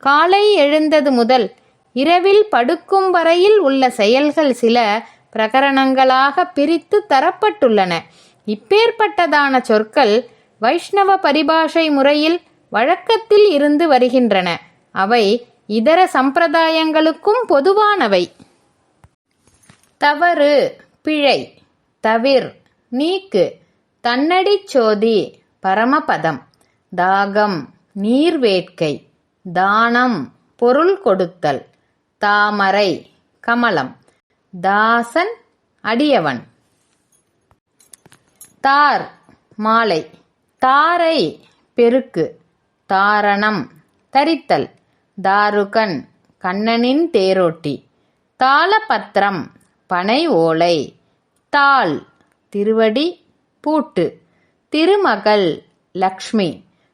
காலை எழுந்தது முதல் இரவில் படுக்கும் வரையில் உள்ள செயல்கள் சில பிரகரணங்களாக பிரித்து தரப்பட்டுள்ளன. இப்பேற்பட்டதான சொற்கள் வைஷ்ணவ பரிபாஷை முறையில் வழக்கத்தில் இருந்து வருகின்றன. அவை இதர சம்பிரதாயங்களுக்கும் பொதுவானவை. தவறு பிழை தவிர் நீக்கு தன்னடிச் சோதி பரமபதம் தாகம் நீர் வேட்கை தானம் பொருள் கொடுத்தல். தாமரை கமலம். தாசன் அடியவன். தார் மாலை. தாரை பெருக்கு. தாரணம் தரித்தல். தாருகன் கண்ணனின் தேரோட்டி. தாளபத்திரம் பனை ஓலை. தாள் திருவடி பூட்டு. திருமகள் லக்ஷ்மி.